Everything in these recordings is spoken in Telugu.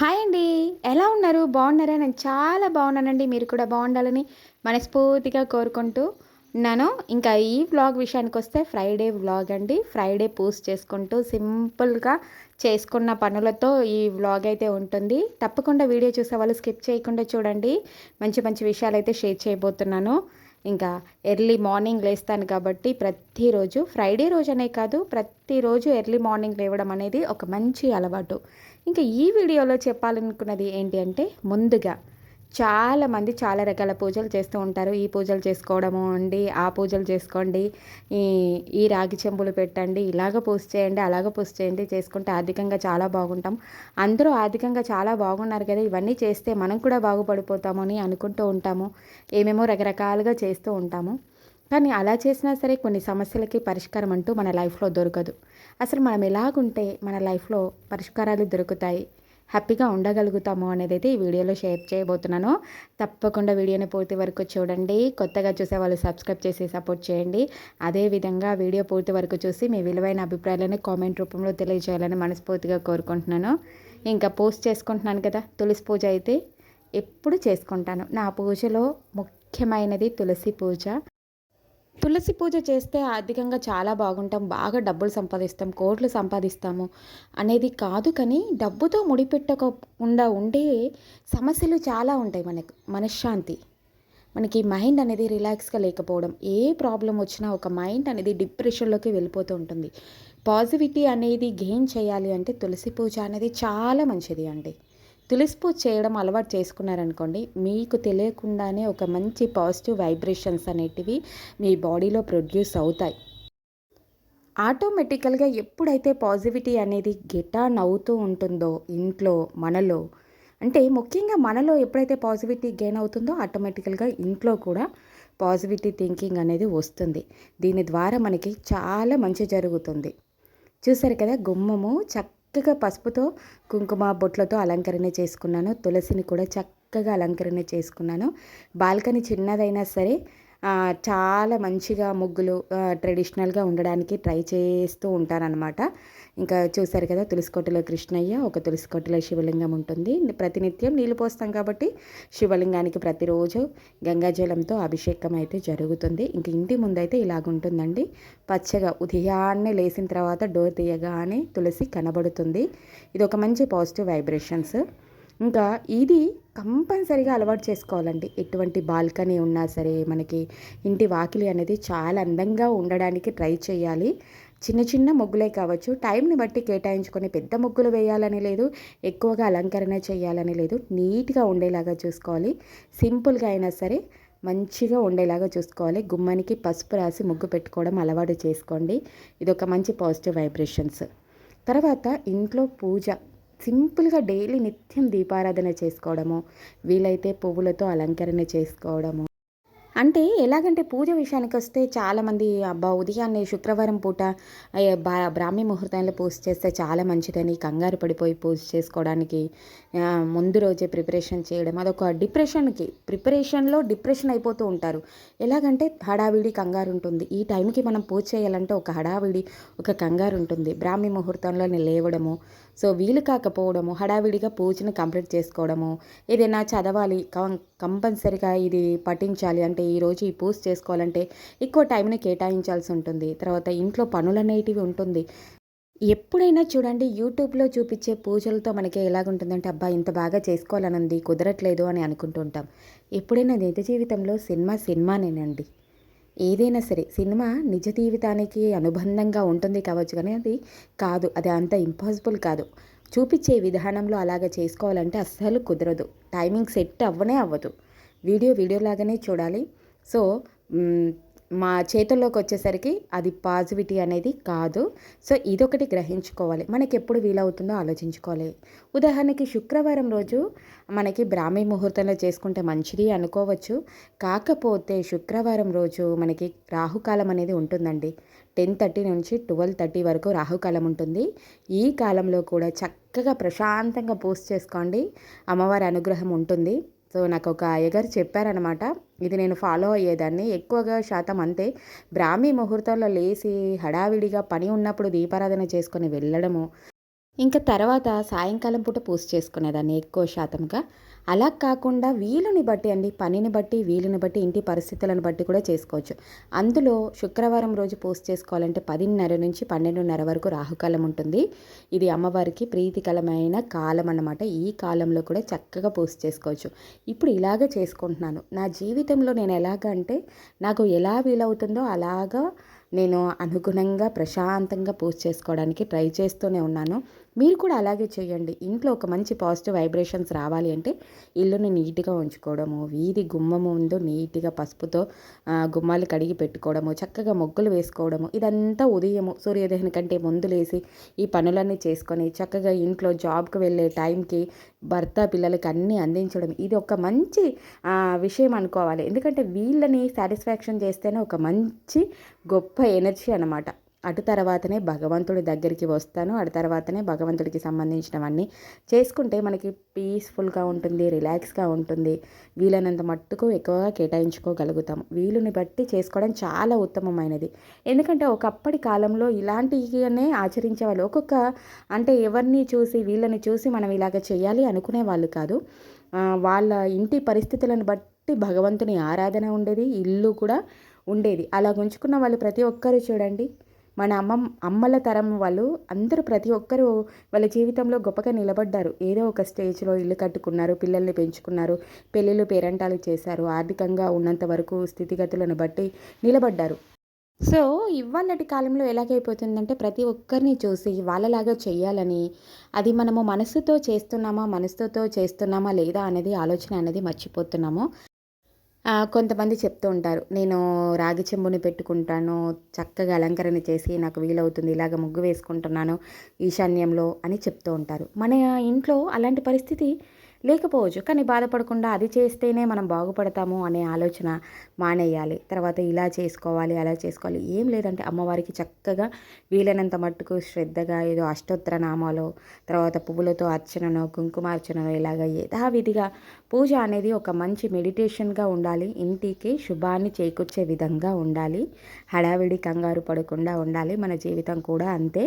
హాయ్ అండి. ఎలా ఉన్నారు? బాగున్నారా? నేను చాలా బాగున్నానండి. మీరు కూడా బాగుండాలని మనస్ఫూర్తిగా కోరుకుంటూ ఉన్నాను. ఇంకా ఈ వ్లాగ్ విషయానికి వస్తే ఫ్రైడే వ్లాగ్ అండి. ఫ్రైడే పోస్ట్ చేసుకుంటూ సింపుల్గా చేసుకున్న పనులతో ఈ వ్లాగ్ అయితే ఉంటుంది. తప్పకుండా వీడియో చూసే వాళ్ళు స్కిప్ చేయకుండా చూడండి. మంచి మంచి విషయాలు అయితే షేర్ చేయబోతున్నాను. ఇంకా ఎర్లీ మార్నింగ్ లేస్తాను కాబట్టి ప్రతిరోజు ఫ్రైడే రోజనే కాదు ప్రతిరోజు ఎర్లీ మార్నింగ్ లేవడం అనేది ఒక మంచి అలవాటు. ఇంకా ఈ వీడియోలో చెప్పాలనుకున్నది ఏంటి అంటే ముందుగా చాలామంది చాలా రకాల పూజలు చేస్తూ ఉంటారు. ఈ పూజలు చేసుకోవడము అండి ఆ పూజలు చేసుకోండి ఈ ఈ రాగి చెంబులు పెట్టండి ఇలాగ పూజ చేయండి అలాగ పూజ చేయండి చేసుకుంటే ఆర్థికంగా చాలా బాగుంటాం. అందరూ ఆర్థికంగా చాలా బాగున్నారు కదా ఇవన్నీ చేస్తే మనం కూడా బాగుపడిపోతాము అని అనుకుంటూ ఉంటాము. ఏమేమో రకరకాలుగా చేస్తూ ఉంటాము. కానీ అలా చేసినా సరే కొన్ని సమస్యలకి పరిష్కారం అంటూ మన లైఫ్లో దొరకదు. అసలు మనం ఎలాగుంటే మన లైఫ్లో పరిష్కారాలు దొరుకుతాయి. హ్యాపీగా ఉండగలుగుతాము అనేది అయితే ఈ వీడియోలో షేర్ చేయబోతున్నాను. తప్పకుండా వీడియోని పూర్తి వరకు చూడండి. కొత్తగా చూసే వాళ్ళు సబ్స్క్రైబ్ చేసి సపోర్ట్ చేయండి. అదేవిధంగా వీడియో పూర్తి వరకు చూసి మీ విలువైన అభిప్రాయాలను కామెంట్ రూపంలో తెలియజేయాలని మనస్ఫూర్తిగా కోరుకుంటున్నాను. ఇంకా పోస్ట్ చేసుకుంటున్నాను కదా తులసి పూజ అయితే ఎప్పుడు చేసుకుంటాను. నా పూజలో ముఖ్యమైనది తులసి పూజ. తులసి పూజ చేస్తే ఆర్థికంగా చాలా బాగుంటాం బాగా డబ్బులు సంపాదిస్తాం కోట్లు సంపాదిస్తాము అనేది కాదు కానీ డబ్బుతో ముడిపెట్టకుండా ఉండే సమస్యలు చాలా ఉంటాయి మనకు మనశ్శాంతి. మనకి మైండ్ అనేది రిలాక్స్గా లేకపోవడం ఏ ప్రాబ్లం వచ్చినా ఒక మైండ్ అనేది డిప్రెషన్లోకి వెళ్ళిపోతూ ఉంటుంది. పాజిటివిటీ అనేది గెయిన్ చేయాలి అంటే తులసి పూజ అనేది చాలా మంచిది అండి. తులసి పూజ చేయడం అలవాటు చేసుకున్నారనుకోండి మీకు తెలియకుండానే ఒక మంచి పాజిటివ్ వైబ్రేషన్స్ అనేటివి మీ బాడీలో ప్రొడ్యూస్ అవుతాయి. ఆటోమేటికల్గా ఎప్పుడైతే పాజిటివిటీ అనేది గెటా నవ్వుతూ ఉంటుందో ఇంట్లో మనలో అంటే ముఖ్యంగా మనలో ఎప్పుడైతే పాజిటివిటీ గెయిన్ అవుతుందో ఆటోమేటికల్గా ఇంట్లో కూడా పాజిటివిటీ థింకింగ్ అనేది వస్తుంది. దీని ద్వారా మనకి చాలా మంచి జరుగుతుంది. చూసారు కదా గుమ్మము చక్క చక్కగా పసుపుతో కుంకుమ బొట్లతో అలంకరణ చేసుకున్నాను. తులసిని కూడా చక్కగా అలంకరణ చేసుకున్నాను. బాల్కనీ చిన్నదైనా సరే చాలా మంచిగా ముగ్గులు ట్రెడిషనల్గా ఉండడానికి ట్రై చేస్తూ ఉంటానన్నమాట ఇంకా చూసారు కదా తులసికోటలో కృష్ణయ్య ఒక తులసికోటలో శివలింగం ఉంటుంది. ప్రతినిత్యం నీళ్ళు పోస్తాం కాబట్టి శివలింగానికి ప్రతిరోజు గంగాజలంతో అభిషేకం అయితే జరుగుతుంది. ఇంక ఇంటి ముందైతే ఇలాగుంటుందండి. పచ్చగా ఉదయాన్నే లేచిన తర్వాత డోర్ తీయగానే తులసి కనబడుతుంది. ఇది ఒక మంచి పాజిటివ్ వైబ్రేషన్స్. ఇంకా ఇది కంపల్సరీగా అలవాటు చేసుకోవాలండి. ఎటువంటి బాల్కనీ ఉన్నా సరే మనకి ఇంటి వాకిలి అనేది చాలా అందంగా ఉండడానికి ట్రై చేయాలి. చిన్న చిన్న ముగ్గులే కావచ్చు టైంని బట్టి కేటాయించుకొని పెద్ద ముగ్గులు వేయాలని లేదు ఎక్కువగా అలంకరణ చేయాలని లేదు నీట్గా ఉండేలాగా చూసుకోవాలి. సింపుల్గా అయినా సరే మంచిగా ఉండేలాగా చూసుకోవాలి. గుమ్మానికి పసుపు రాసి ముగ్గు పెట్టుకోవడం అలవాటు చేసుకోండి. ఇది ఒక మంచి పాజిటివ్ వైబ్రేషన్స్. తర్వాత ఇంట్లో పూజ. సింపుల్గా డైలీ నిత్యం దీపారాధన చేసుకోవడము వీలైతే పువ్వులతో అలంకరణ చేసుకోవడము. అంటే ఎలాగంటే పూజ విషయానికి వస్తే చాలామంది అబ్బా! ఉదయాన్నే శుక్రవారం పూట బ్రాహ్మీ ముహూర్తంలో పూజ చేస్తే చాలా మంచిదని కంగారు పడిపోయి పూజ చేసుకోవడానికి ముందు రోజే ప్రిపరేషన్ చేయడం. అదొక డిప్రెషన్కి ప్రిపరేషన్లో డిప్రెషన్ అయిపోతూ ఉంటారు. ఎలాగంటే హడావిడి కంగారు ఉంటుంది. ఈ టైంకి మనం పూజ చేయాలంటే ఒక హడావిడి ఒక కంగారు ఉంటుంది. బ్రాహ్మీ ముహూర్తంలో లేవడము సో వీలు కాకపోవడము హడావిడిగా పూజను కంప్లీట్ చేసుకోవడము ఏదైనా చదవాలి కంపల్సరిగా ఇది పఠించాలి అంటే ఈరోజు ఈ పూజ చేసుకోవాలంటే ఎక్కువ టైంని కేటాయించాల్సి ఉంటుంది. తర్వాత ఇంట్లో పనులు అనేటివి ఉంటుంది. ఎప్పుడైనా చూడండి యూట్యూబ్లో చూపించే పూజలతో మనకి ఎలాగుంటుందంటే అబ్బా ఇంత బాగా చేసుకోవాలనుంది కుదరట్లేదు అని అనుకుంటుంటాం ఎప్పుడైనా నిజ జీవితంలో సినిమా సినిమానేనండి. ఏదైనా సరే సినిమా నిజ జీవితానికి అనుబంధంగా ఉంటుంది కావచ్చు కానీ అది కాదు అది అంత ఇంపాసిబుల్ కాదు. చూపించే విధానంలో అలాగ చేసుకోవాలంటే అస్సలు కుదరదు. టైమింగ్ సెట్ అవ్వనే అవ్వదు. వీడియో వీడియోలాగానే చూడాలి. సో మా చేతుల్లోకి వచ్చేసరికి అది పాజిటివిటీ అనేది కాదు. సో ఇదొకటి గ్రహించుకోవాలి. మనకి ఎప్పుడు వీలవుతుందో ఆలోచించుకోవాలి. ఉదాహరణకి శుక్రవారం రోజు మనకి బ్రాహ్మీ ముహూర్తంలో చేసుకుంటే మంచిది అనుకోవచ్చు. కాకపోతే శుక్రవారం రోజు మనకి రాహుకాలం అనేది ఉంటుందండి. టెన్ థర్టీ నుంచి ట్వెల్వ్ థర్టీ వరకు రాహుకాలం ఉంటుంది. ఈ కాలంలో కూడా చక్కగా ప్రశాంతంగా పూజ చేసుకోండి. అమ్మవారి అనుగ్రహం ఉంటుంది. సో నాకు ఒక అయ్యగారు చెప్పారనమాట ఇది నేను ఫాలో అయ్యేదాన్ని. ఎక్కువగా శాతం అంతే. బ్రాహ్మీ ముహూర్తంలో లేచి హడావిడిగా పని ఉన్నప్పుడు దీపారాధన చేసుకొని వెళ్ళడము ఇంకా తర్వాత సాయంకాలం పూట పూజ చేసుకునేదాన్ని ఎక్కువ శాతంగా. అలా కాకుండా వీలుని బట్టి అండి పనిని బట్టి వీలుని బట్టి ఇంటి పరిస్థితులను బట్టి కూడా చేసుకోవచ్చు. అందులో శుక్రవారం రోజు పూజ చేసుకోవాలంటే పదిన్నర నుంచి పన్నెండున్నర వరకు రాహుకాలం ఉంటుంది. ఇది అమ్మవారికి ప్రీతికరమైన కాలం అన్నమాట. ఈ కాలంలో కూడా చక్కగా పూజ చేసుకోవచ్చు. ఇప్పుడు ఇలాగ చేసుకుంటున్నాను. నా జీవితంలో నేను ఎలాగ అంటే నాకు ఎలా వీలవుతుందో అలాగా నేను అనుగుణంగా ప్రశాంతంగా పూజ చేసుకోవడానికి ట్రై చేస్తూనే ఉన్నాను. మీరు కూడా అలాగే చేయండి. ఇంట్లో ఒక మంచి పాజిటివ్ వైబ్రేషన్స్ రావాలి అంటే ఇల్లుని నీట్గా ఉంచుకోవడము వీధి గుమ్మము ముందు నీట్గా పసుపుతో గుమ్మాలు కడిగి పెట్టుకోవడము చక్కగా మొగ్గులు వేసుకోవడము ఇదంతా ఉదయము సూర్యోదయం కంటే ముందు లేసి ఈ పనులన్నీ చేసుకొని చక్కగా ఇంట్లో జాబ్కి వెళ్ళే టైంకి భర్త పిల్లలకి అన్నీ అందించడం ఇది ఒక మంచి విషయం అనుకోవాలి. ఎందుకంటే వీళ్ళని సాటిస్ఫాక్షన్ చేస్తేనే ఒక మంచి గొప్ప ఎనర్జీ అనమాట అటు తర్వాతనే భగవంతుడి దగ్గరికి వస్తాను అటు తర్వాతనే భగవంతుడికి సంబంధించినవన్నీ చేసుకుంటే మనకి పీస్ఫుల్గా ఉంటుంది రిలాక్స్గా ఉంటుంది. వీలైనంత మట్టుకు ఎక్కువగా కేటాయించుకోగలుగుతాం వీలుని బట్టి చేసుకోవడం చాలా ఉత్తమమైనది. ఎందుకంటే ఒకప్పటి కాలంలో ఇలాంటివనే ఆచరించే వాళ్ళు ఒక్కొక్క అంటే ఎవరిని చూసి వీళ్ళని చూసి మనం ఇలాగ చేయాలి అనుకునే వాళ్ళు కాదు. వాళ్ళ ఇంటి పరిస్థితులను బట్టి భగవంతుని ఆరాధన ఉండేది ఇల్లు కూడా ఉండేది. అలా ఉంచుకున్న వాళ్ళు ప్రతి ఒక్కరు చూడండి. మన అమ్మ అమ్మల తరం వాళ్ళు అందరూ ప్రతి ఒక్కరూ వాళ్ళ జీవితంలో గొప్పగా నిలబడ్డారు. ఏదో ఒక స్టేజ్లో ఇల్లు కట్టుకున్నారు పిల్లల్ని పెంచుకున్నారు పెళ్ళిళ్ళు పేరంటాలు చేశారు ఆర్థికంగా ఉన్నంత వరకు స్థితిగతులను బట్టి నిలబడ్డారు. సో ఇవాళటి కాలంలో ఎలాగైపోతుందంటే ప్రతి ఒక్కరిని చూసి వాళ్ళలాగా చేయాలని అది మనము మనసుతో చేస్తున్నామా మనసుతో చేస్తున్నామా లేదా అనేది ఆలోచన అనేది మర్చిపోతున్నాము. కొంతమంది చెప్తూ ఉంటారు నేను రాగి చెంబుని పెట్టుకుంటాను చక్కగా అలంకరణ చేసి నాకు వీలవుతుంది ఇలాగ ముగ్గు వేసుకుంటున్నాను ఈశాన్యంలో అని చెప్తూ ఉంటారు. మన ఇంట్లో అలాంటి పరిస్థితి లేకపోవచ్చు కానీ బాధపడకుండా అది చేస్తేనే మనం బాగుపడతాము అనే ఆలోచన మానేయాలి. తర్వాత ఇలా చేసుకోవాలి అలా చేసుకోవాలి ఏం లేదంటే అమ్మవారికి చక్కగా వీలైనంత మట్టుకు శ్రద్ధగా ఏదో అష్టోత్తర నామాలో తర్వాత పువ్వులతో అర్చనను కుంకుమార్చనను ఇలాగ యథావిధిగా పూజ అనేది ఒక మంచి మెడిటేషన్గా ఉండాలి. ఇంటికి శుభాన్ని చేకూర్చే విధంగా ఉండాలి. హడావిడి కంగారు పడకుండా ఉండాలి. మన జీవితం కూడా అంతే.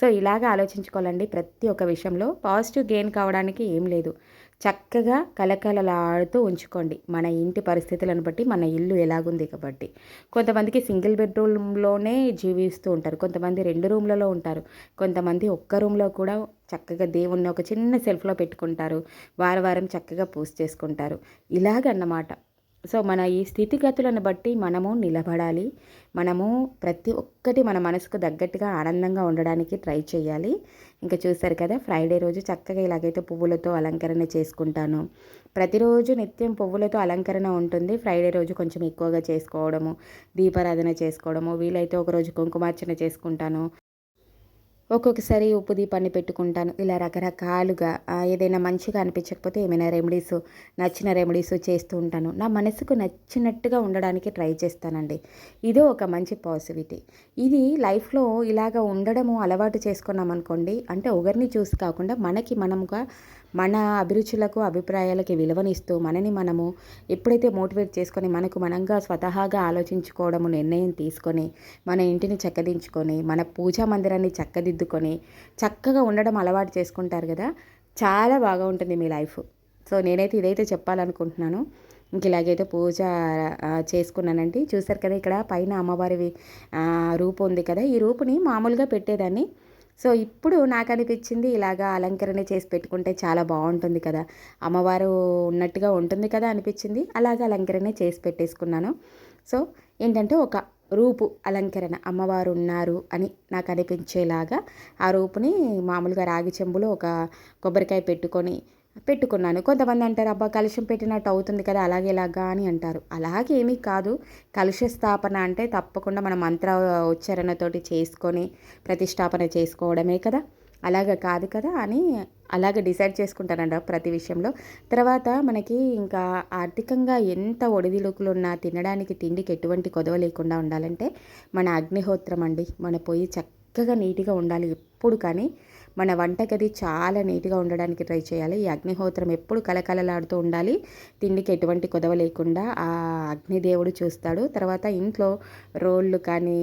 సో ఇలాగ ఆలోచించుకోవాలండి. ప్రతి ఒక్క విషయంలో పాజిటివ్ గెయిన్ కావడానికి ఏం లేదు. చక్కగా కలకలలాడుతూ ఉంచుకోండి. మన ఇంటి పరిస్థితులను బట్టి మన ఇల్లు ఎలాగుంది కాబట్టి. కొంతమందికి సింగిల్ బెడ్రూమ్లోనే జీవిస్తూ ఉంటారు. కొంతమంది రెండు రూమ్లలో ఉంటారు. కొంతమంది ఒక్క రూమ్లో కూడా చక్కగా దేవుణ్ణి ఒక చిన్న సెల్ఫ్లో పెట్టుకుంటారు. వారం వారం చక్కగా పూజ చేసుకుంటారు. ఇలాగన్నమాట. సో మన ఈ స్థితిగతులను బట్టి మనము నిలబడాలి. మనము ప్రతి ఒక్కటి మన మనసుకు తగ్గట్టుగా ఆనందంగా ఉండడానికి ట్రై చేయాలి. ఇంకా చూస్తారు కదా ఫ్రైడే రోజు చక్కగా ఇలాగైతే పువ్వులతో అలంకరణ చేసుకుంటాను. ప్రతిరోజు నిత్యం పువ్వులతో అలంకరణ ఉంటుంది. ఫ్రైడే రోజు కొంచెం ఎక్కువగా చేసుకోవడము దీపారాధన చేసుకోవడము వీలైతే ఒకరోజు కుంకుమార్చన చేసుకుంటాను. ఒక్కొక్కసారి ఉప్పు దీపాన్ని పెట్టుకుంటాను. ఇలా రకరకాలుగా ఏదైనా మంచిగా అనిపించకపోతే ఏమైనా రెమెడీస్ నచ్చిన రెమెడీస్ చేస్తూ ఉంటాను. నా మనసుకు నచ్చినట్టుగా ఉండడానికి ట్రై చేస్తానండి. ఇదే ఒక మంచి పాజిటివిటీ. ఇది లైఫ్లో ఇలాగ ఉండడము అలవాటు చేసుకున్నాం అనుకోండి అంటే ఒకరిని చూసి కాకుండా మనకి మనముగా మన అభిరుచులకు అభిప్రాయాలకి విలువనిస్తూ మనని మనము ఎప్పుడైతే మోటివేట్ చేసుకొని మనకు మనంగా స్వతహాగా ఆలోచించుకోవడము నిర్ణయం తీసుకొని మన ఇంటిని చక్కదించుకొని మన పూజా మందిరాన్ని చక్కదిద్దుకొని చక్కగా ఉండడం అలవాటు చేసుకుంటారు కదా చాలా బాగా ఉంటుంది మీ లైఫ్. సో నేనైతే ఇదైతే చెప్పాలనుకుంటున్నాను. ఇంక ఇలాగైతే పూజ చేసుకున్నానండి. చూసారు కదా ఇక్కడ పైన అమ్మవారి రూపు ఉంది కదా ఈ రూపుని మామూలుగా పెట్టేదాన్ని సో ఇప్పుడు నాకు అనిపించింది ఇలాగా అలంకరణ చేసి పెట్టుకుంటే చాలా బాగుంటుంది కదా. అమ్మవారు ఉన్నట్టుగా ఉంటుంది కదా అనిపించింది అలాగే అలంకరణ చేసి పెట్టేసుకున్నాను. సో ఏంటంటే ఒక రూపు అలంకరణ అమ్మవారు ఉన్నారు అని నాకు అనిపించేలాగా ఆ రూపుని మామూలుగా రాగి చెంబులో ఒక కొబ్బరికాయ పెట్టుకొని పెట్టుకున్నాను. కొంతమంది అంటారు అబ్బా కలుషం పెట్టినట్టు అవుతుంది కదా అలాగే ఇలాగా అని అంటారు. అలాగే ఏమీ కాదు. కలుష స్థాపన అంటే తప్పకుండా మనం మంత్ర ఉచ్చారణతోటి చేసుకొని ప్రతిష్టాపన చేసుకోవడమే కదా. అలాగ కాదు కదా అని అలాగ డిసైడ్ చేసుకుంటానంట ప్రతి విషయంలో. తర్వాత మనకి ఇంకా ఆర్థికంగా ఎంత ఒడిదిలుకులు ఉన్నా తినడానికి తిండికి ఎటువంటి కొదవ లేకుండా ఉండాలంటే మన అగ్నిహోత్రం అండి. మన పొయ్యి చక్క చక్కగా నీట్గా ఉండాలి ఎప్పుడు కానీ. మన వంటగది చాలా నీట్గా ఉండడానికి ట్రై చేయాలి. ఈ అగ్నిహోత్రం ఎప్పుడు కలకలలాడుతూ ఉండాలి. తిండికి ఎటువంటి కొదవ లేకుండా ఆ అగ్నిదేవుడు చూస్తాడు. తర్వాత ఇంట్లో రోళ్ళు కానీ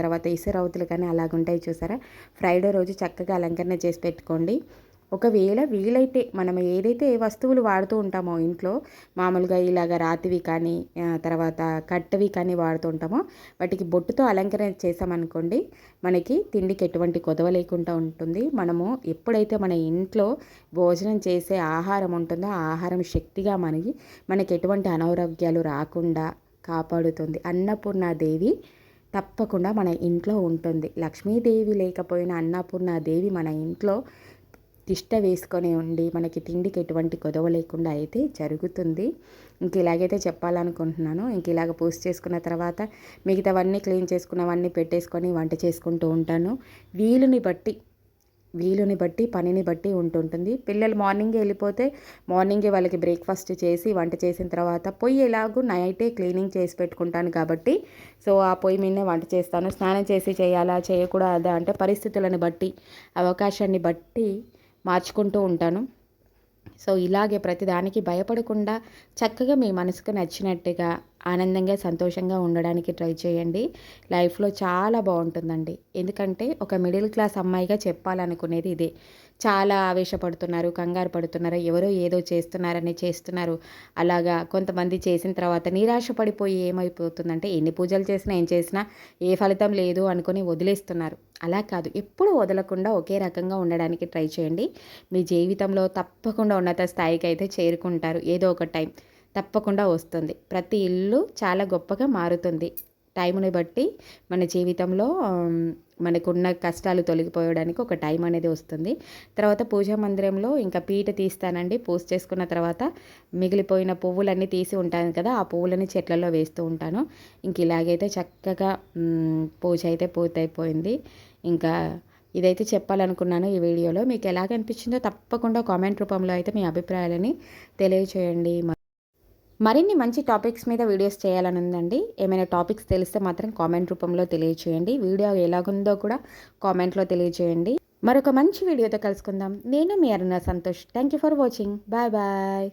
తర్వాత ఇసురవతులు కానీ అలాగుంటాయి చూసారా? ఫ్రైడే రోజు చక్కగా అలంకరణ చేసి పెట్టుకోండి. ఒకవేళ వీలైతే మనం ఏదైతే వస్తువులు వాడుతూ ఉంటామో ఇంట్లో మామూలుగా ఇలాగ రాతివి కానీ తర్వాత కట్టవి కానీ వాడుతూ ఉంటామో వాటికి బొట్టుతో అలంకరణ చేసామనుకోండి మనకి తిండికి ఎటువంటి కొదవ లేకుండా ఉంటుంది. మనము ఎప్పుడైతే మన ఇంట్లో భోజనం చేసే ఆహారం ఉంటుందో ఆ ఆహారం శక్తిగా మనకి మనకి ఎటువంటి అనారోగ్యాలు రాకుండా కాపాడుతుంది. అన్నపూర్ణాదేవి తప్పకుండా మన ఇంట్లో ఉంటుంది. లక్ష్మీదేవి లేకపోయినా అన్నపూర్ణాదేవి మన ఇంట్లో తిష్ట వేసుకొని ఉండి మనకి తిండికి ఎటువంటి కొదవ లేకుండా అయితే జరుగుతుంది. ఇంక ఇలాగైతే చెప్పాలనుకుంటున్నాను. ఇంక ఇలాగ పూజ చేసుకున్న తర్వాత మిగతావన్నీ క్లీన్ చేసుకున్నవన్నీ పెట్టేసుకొని వంట చేసుకుంటూ ఉంటాను. వీలుని బట్టి వీలుని బట్టి పనిని బట్టి ఉంటుంటుంది. పిల్లలు మార్నింగే వెళ్ళిపోతే మార్నింగే వాళ్ళకి బ్రేక్ఫాస్ట్ చేసి వంట చేసిన తర్వాత పొయ్యి ఎలాగూ నైటే క్లీనింగ్ చేసి పెట్టుకుంటాను కాబట్టి సో ఆ పొయ్యి మీదనే వంట చేస్తాను. స్నానం చేసి చేయాలా చేయకూడదా అంటే పరిస్థితులను బట్టి అవకాశాన్ని బట్టి మార్చుకుంటూ ఉంటాను. సో ఇలాగే ప్రతిదానికి భయపడకుండా చక్కగా మీ మనసుకు నచ్చినట్టుగా ఆనందంగా సంతోషంగా ఉండడానికి ట్రై చేయండి. లైఫ్లో చాలా బాగుంటుందండి. ఎందుకంటే ఒక మిడిల్ క్లాస్ అమ్మాయిగా చెప్పాలనుకునేది ఇదే. చాలా ఆవేశపడుతున్నారు కంగారు పడుతున్నారు. ఎవరో ఏదో చేస్తున్నారని చేస్తున్నారు. అలాగా కొంతమంది చేసిన తర్వాత నిరాశ పడిపోయి ఏమైపోతుందంటే ఎన్ని పూజలు చేసినా ఏం చేసినా ఏ ఫలితం లేదు అనుకుని వదిలేస్తున్నారు. అలా కాదు. ఎప్పుడు వదలకుండా ఒకే రకంగా ఉండడానికి ట్రై చేయండి. మీ జీవితంలో తప్పకుండా ఉన్నత స్థాయికి అయితే చేరుకుంటారు. ఏదో ఒక టైం తప్పకుండా వస్తుంది. ప్రతి ఇల్లు చాలా గొప్పగా మారుతుంది. టైంని బట్టి మన జీవితంలో మనకున్న కష్టాలు తొలగిపోయడానికి ఒక టైం అనేది వస్తుంది. తర్వాత పూజా మందిరంలో ఇంకా పీట తీస్తానండి. పూజ చేసుకున్న తర్వాత మిగిలిపోయిన పువ్వులన్నీ తీసి ఉంటాను కదా ఆ పువ్వులని చెట్లలో వేస్తూ ఉంటాను. ఇంక ఇలాగైతే చక్కగా పూజ అయితే పూర్తయిపోయింది. ఇంకా ఇదైతే చెప్పాలనుకున్నాను ఈ వీడియోలో. మీకు ఎలాగ అనిపించిందో తప్పకుండా కామెంట్ రూపంలో అయితే మీ అభిప్రాయాలని తెలియచేయండి. మరిన్ని మంచి టాపిక్స్ మీద వీడియోస్ చేయాలని ఉందండి. ఏమైనా టాపిక్స్ తెలిస్తే మాత్రం కామెంట్ రూపంలో తెలియచేయండి. వీడియో ఎలాగుందో కూడా కామెంట్లో తెలియచేయండి. మరొక మంచి వీడియోతో కలుసుకుందాం. నేను మీ Aruna Santosh. Thank you for watching bye bye